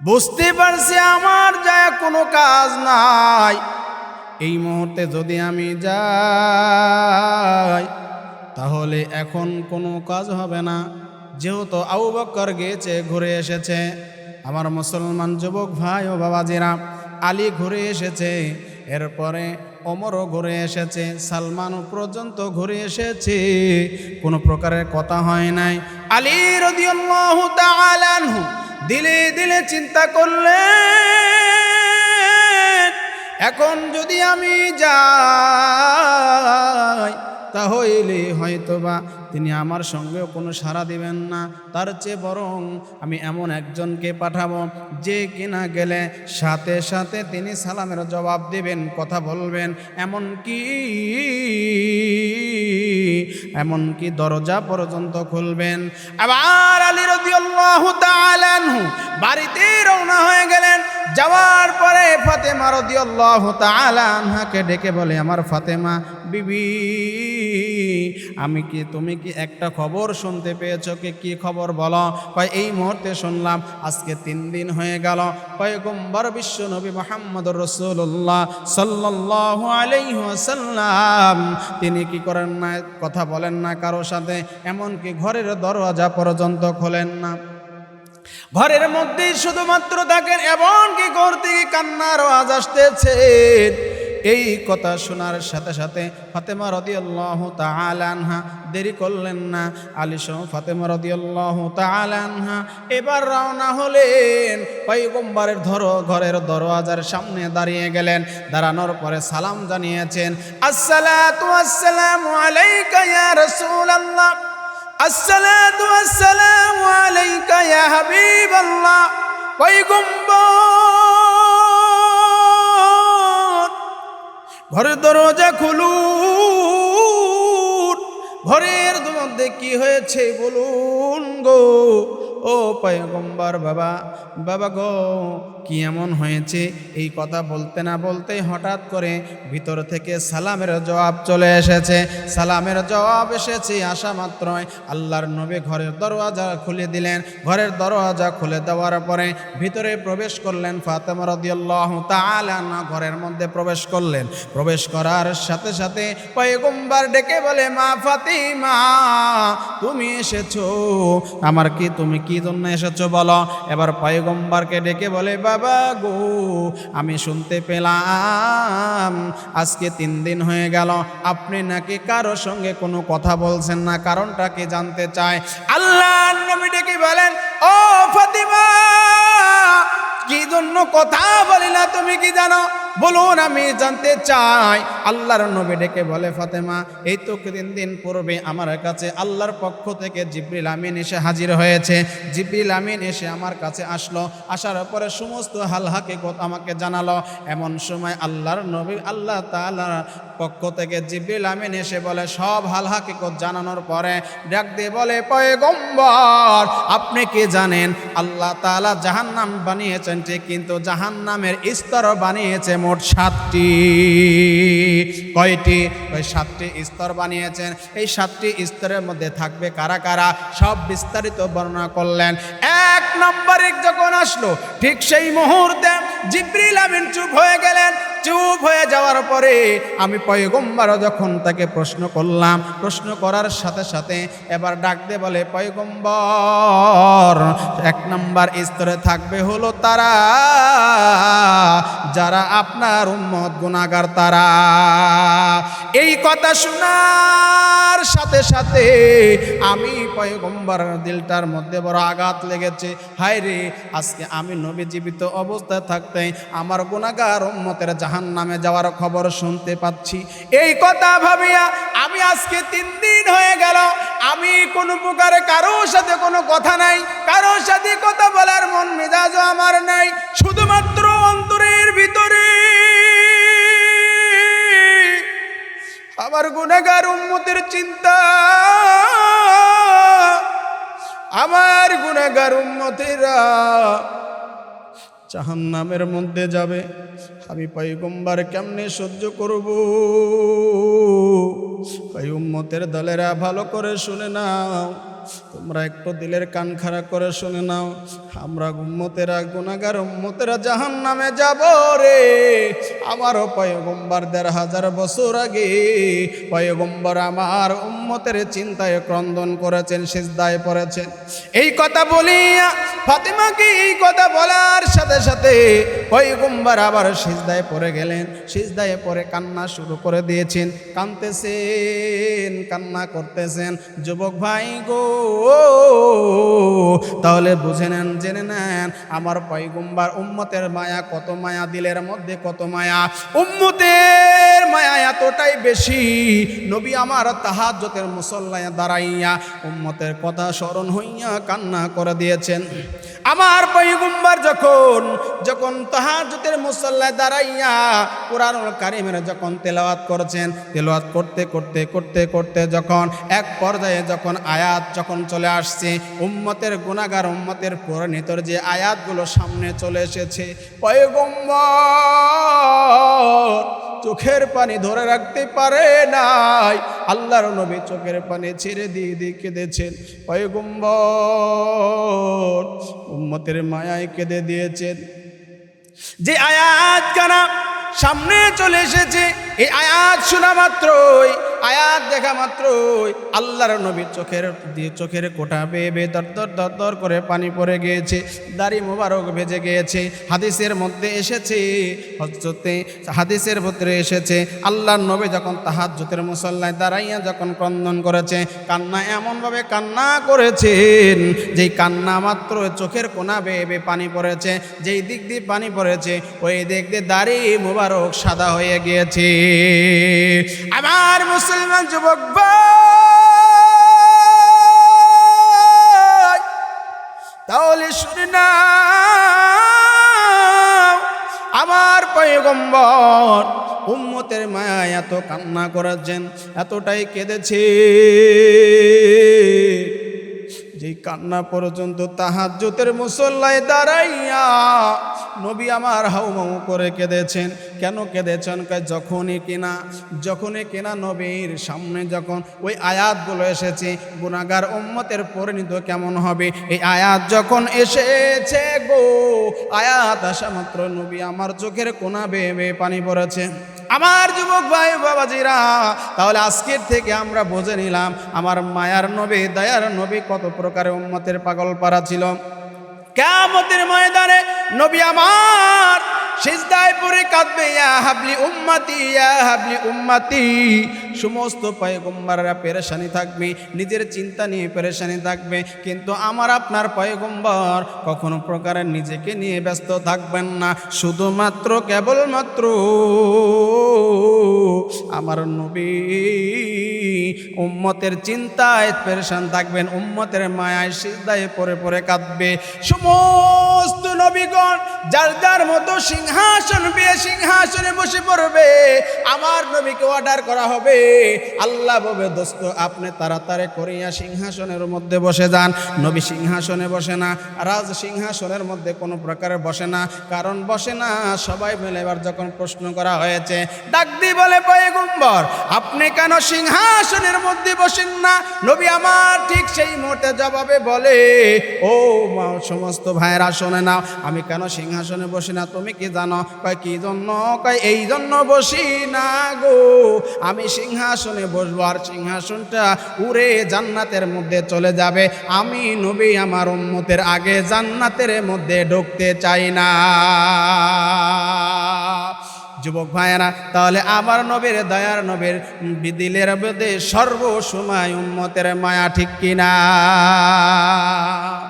বুঝতে পারছি আমার যা কোনো কাজ নাই। এই মুহূর্তে যদি আমি যাই, তাহলে এখন কোনো কাজ হবে না। যেহেতু আবু বক্কর গিয়েছে ঘুরে এসেছে। আমার মুসলমান যুবক ভাই ও বাবাজিরা, আলী ঘুরে এসেছে। এরপরে অমরও ঘুরে এসেছে সালমানও পর্যন্ত ঘুরে এসেছে। কোনো প্রকারের কথা হয় নাই। আলী রদিয়াল্লাহু তাআলা দিলে দিলে চিন্তা করলেন, এখন যদি আমি যাই, তাহলে হয়তোবা তিনি আমার সঙ্গেও কোনো সাড়া দিবেন না। তার চেয়ে বরং আমি এমন একজনকে পাঠাবো, যে কিনা গেলে সাথে সাথে তিনি সালামের জবাব দিবেন, কথা বলবেন। এমন কি এমন কি দরজা পর্যন্ত খুলবেন। আবার আলী আনহু বাড়িতে রওনা হয়ে গেলেন। যাওয়ার পরে ফাতেমা রাদিয়াল্লাহু আনহাকে ডেকে বলে, আমার ফাতেমা, বিবি, আমি কি, তুমি কি একটা খবর শুনতে পেয়েছ? কি কি খবর বলো? কয়, এই মুহূর্তে শুনলাম, আজকে তিন দিন হয়ে গেল। পয়গম্বর বিশ্ব নবী মোহাম্মদ রসুল্লাহ সাল্লাল্লাহু আলাইহি ওয়াসাল্লাম। তিনি কি করেন না, কথা বলেন না কারোর সাথে, এমনকি ঘরের দরওয়াজা পর্যন্ত খোলেন না। ঘরের মধ্যেই শুধুমাত্র থাকেন এমনকি ঘর থেকে কান্নার আওয়াজ আসতেছে। এই কথা শোনার সাথে সাথে ফাতেমা রদিয়াল্লাহ তালানহা দেরি করলেন না। আলিসহ ফাতেমা রদিয়াল্লাহ তালানহা এবার রওনা হলেন। পৈগম্বরের ধরো, ঘরের দরওয়াজার সামনে দাঁড়িয়ে গেলেন। দাঁড়ানোর পরে সালাম জানিয়েছেন, আসসালাতু আসসালামু আলাইকা ইয়া রাসূলুল্লাহ। আসসালাতু আসসালামু হাবিবাল্লাহ পয়গম্বর ঘরের দরজা খুলুন ঘরের মধ্যে কি হয়েছে বলুন গো। ও পয়গম্বর বাবা বাবা গো, কি এমন হয়েছে? এই কথা বলতে না বলতে হঠাৎ করে ভিতর থেকে সালামের জবাব চলে এসেছে। সালামের জবাব এসেছে আসা মাত্রই। আল্লাহর নবী ঘরের দরওয়াজা খুলে দিলেন। ঘরের দরওয়াজা খুলে দেওয়ার পরে ভিতরে প্রবেশ করলেন ফাতেমা রাদিয়াল্লাহু তাআলা না ঘরের মধ্যে প্রবেশ করলেন। প্রবেশ করার সাথে সাথে পয়গম্বর ডেকে বলে, মা ফাতিমা, তুমি এসেছ। আমার কি তুমি কি জন্য এসেছ বলো? এবার পয়গম্বরকে ডেকে বলে, বাবা গো, আমি শুনতে পেলাম, আজকে তিন দিন হয়ে গেল। আপনি নাকি কারও সঙ্গে কোনো কথা বলছেন না? কারণটা কি জানতে চায় আল্লাহ নবী ডেকে বলেন, ও ফাতিমা, কি জন্য কথা বলি না তুমি কি জানো? বলুন, আমি জানতে চাই। আল্লাহর নবী ডেকে বলে, ফাতেমা, এই তো তিন দিন পূর্বে আমার কাছে আল্লাহর পক্ষ থেকে জিব্রিল আমিন এসে হাজির হয়েছে। জিব্রিল আমিন এসে আমার কাছে আসলো। আসার পরে সমস্ত হাল হাকিকত আমাকে জানালো। এমন সময় আল্লাহর নবী আল্লাহ তাআলার পক্ষ থেকে জিব্রিল আমিন এসে বলে, সব হাল হাকিকত জানানোর পরে ডাক দিয়ে বলে, পয়গম্বর, আপনি কি জানেন, আল্লাহ তাআলা জাহান্নাম বানিয়েছেন ঠিক, কিন্তু জাহান্নামের স্তর বানিয়েছে মোট সাতটি। কয়টি? ওই সাতটি স্তর বানিয়েছেন। এই সাতটি স্তরের মধ্যে থাকবে কারা কারা? সব বিস্তারিত বর্ণনা করলেন। এক নম্বরে যখন আসলো, ঠিক সেই মুহূর্তে জিব্রিল আমিন চুপ হয়ে গেলেন। চুপ হয়ে যাওয়ার পরে আমি পয়গম্বর যখন তাকে প্রশ্ন করলাম, প্রশ্ন করার সাথে সাথে এবার ডাক দিয়ে বলে, পয়গম্বর, এক নম্বর স্তরে থাকবে হলো তারা, যারা আপনার উম্মত গুণাগার তারা। এই কথা শোনার সাথে সাথে আমি পয়গম্বর দিলটার মধ্যে বড় আঘাত লেগেছে। হায় রে আজকে আমি নবী জীবিত অবস্থায় থাকতে আমার গুণাগার উম্মতের জাহান নামে যাওয়ার খবর শুনতে পাচ্ছি। এই কথা ভাবিয়া আমি আজকে তিন দিন হয়ে গেল, আমি কোনো প্রকারে কারোর সাথে কোনো কথা নাই, কারোর সাথে কথা বলার মন মেজাজও আমার নাই, শুধুমাত্র অন্তরের ভিতরে। আমার গুণাগার উম্মতের চিন্তা। আমার গুণাগার উম্মতেরা জাহান নামের মধ্যে যাবে। আমি পৈগম্বার কেমনে সহ্য করব? ওই উম্মতের দলেরা ভালো করে শুনে নাও। তোমরা একটু দিলের কান খাড়া করে শুনে নাও। আমরা উম্মতেরা গুনাগার উম্মতেরা জাহান নামে যাব রে। আমারও পয়গম্বর দেড় হাজার বছর আগে, পয়গম্বর আমার উম্মতের চিন্তায় ক্রন্দন করেছেন, সিজদায় পড়েছেন। এই কথা বলিয়া ফাতিমাকে এই কথা বলার সাথে সাথে পয়গম্বর আবার সিজদায় পড়ে গেলেন। সিজদায় পরে কান্না শুরু করে দিয়েছেন। কানতেছেন কান্না করতেছেন। যুবক ভাই গো, তাহলে বুঝে নেন, জেনে নেন, আমার পয়গম্বর উম্মতের মায়া কত মায়া, দিলের মধ্যে কত মায়া। উম্মতের মায়া এতটাই বেশি। নবী আমার তাহাজ্জতের মুসল্লায় দাঁড়াইয়া উম্মতের কথা স্মরণ হইয়া কান্না করে দিয়েছেন। আমার পয়গম্বর যখন যখন তাহাজ্জতের মুসল্লায় দাঁড়াইয়া কোরআনুল কারিমের যখন তেলাওয়াত করছেন, তেলাওয়াত করতে করতে করতে করতে যখন এক পর্যায়ে যখন আয়াত যখন চলে আসছে, উম্মতের গুণাগার উম্মতের পরিণতর যে আয়াতগুলো সামনে চলে এসেছে, পয়গম্বর চোখের পানি ধরে রাখতে পারে নাই। আল্লাহর নবী চোখের পানি ছেড়ে দিয়ে দিয়ে কেঁদেছেন। পয়গম্বর উম্মতের মায়ায় কেঁদে দিয়েছেন। যে আয়াত কানা সামনে চলে এসেছে, এই আয়াত শোনা মাত্রই আয়াত দেখা মাত্রই আল্লাহর নবীর চোখের দিয়ে চোখের কোটা বেয়ে বেয়ে দর দর দর দর করে পানি পড়ে গিয়েছে, দাড়ি মোবারক ভেজে গিয়েছে, হাদিসের মধ্যে এসেছে হজরতে হাদিসের ভিতরে এসেছে, আল্লাহর নবী যখন তাহাজ্জুতের মুসল্লায় দাঁড়াইয়া যখন ক্রন্দন করেছে, কান্না এমনভাবে কান্না করেছেন, যেই কান্না মাত্র চোখের কোনা বেয়ে বেয়ে পানি পড়েছে, যেই দিক দিয়ে পানি পড়েছে, ওই দিক দিয়ে দাড়ি মোবারক সাদা হয়ে গিয়েছে। আমার মুসলমান যুবক তাহলে শুনে না আমার পয়গম্বর উম্মতের মায়া এত কান্না করেছেন এতটাই কেঁদেছে। যেই কান্না পর্যন্ত তাহাজ্জতের মুসল্লায় দাঁড়াইয়া নবী আমার হাউমাউ করে কেঁদেছেন। কেন কেঁদেছেন? যখনই কিনা যখনই কিনা নবীর সামনে যখন ওই আয়াতগুলো এসেছে গুণাগার উম্মতের পরিণত কেমন হবে? এই আয়াত যখন এসেছে গো, আয়াত আসা মাত্র নবী আমার চোখের কোনা বেয়ে বেয়ে পানি পড়েছে। আমার যুবক ভাই বাবাজিরা, তাহলে আজকের থেকে আমরা বুঝে নিলাম আমার মায়ার নবী, দয়ার নবী কত প্রকারের উম্মতের পাগল পারা ছিল। কেমতের ময়দানে নবী আমার সিজদায় পরে কাঁদবে, ইয়া হাবলি উম্মাতি, ইয়া হাবলি উম্মাতি। সমস্ত পয়গম্বররা পেরেশানি থাকবে, নিজের চিন্তা নিয়ে পেরেশানি থাকবে, কিন্তু আমার আপনার পয়গম্বর কখনো প্রকারের নিজেকে নিয়ে ব্যস্ত থাকবেন না, শুধুমাত্র কেবলমাত্র আমার নবী। উম্মতের চিন্তায় পেরেশান থাকবেন, উম্মতের মায়ায় সিজদায় পরে পরে কাঁদবে। সমস্ত নবীগণ, যার যার মতো সিংহাসন পেয়ে সিংহাসনে বসে পড়বে। আমার নবীকে অর্ডার করা হবে। আল্লাহ ববে দোস্ত, আপনি তাড়াতাড়ি করিয়া সিংহাসনের মধ্যে বসে যান। নবী সিংহাসনে বসে না, রাজ সিংহাসনের মধ্যে কোনো প্রকারে বসে না। কারণ বসে না, সবাই মিলে এবার যখন প্রশ্ন করা হয়েছে, ডাক দি বলে, পয়গম্বর, আপনি কেন সিংহাসনের মধ্যে বসেন না? নবী আমার ঠিক সেই মুহূর্তে জবাবে বলে, ও মা, সমস্ত ভাইয়েরা শোনে না আমি কেন সিংহাসনে বসে না? তুমি কি জানো? কয়, কি জন্য? কয়, এই জন্য বসি না গো। আমি সিংহাসনে বসবো আর সিংহাসনটা উড়ে জান্নাতের মধ্যে চলে যাবে। আমি নবী আমার উম্মতের আগে জান্নাতের মধ্যে ঢুকতে চাই না। যুবক ভাইয়েরা, তাহলে আমার নবীর দয়ার নবীর বিদিলের মধ্যে সর্বসময় উম্মতের মায়া ঠিক কিনা?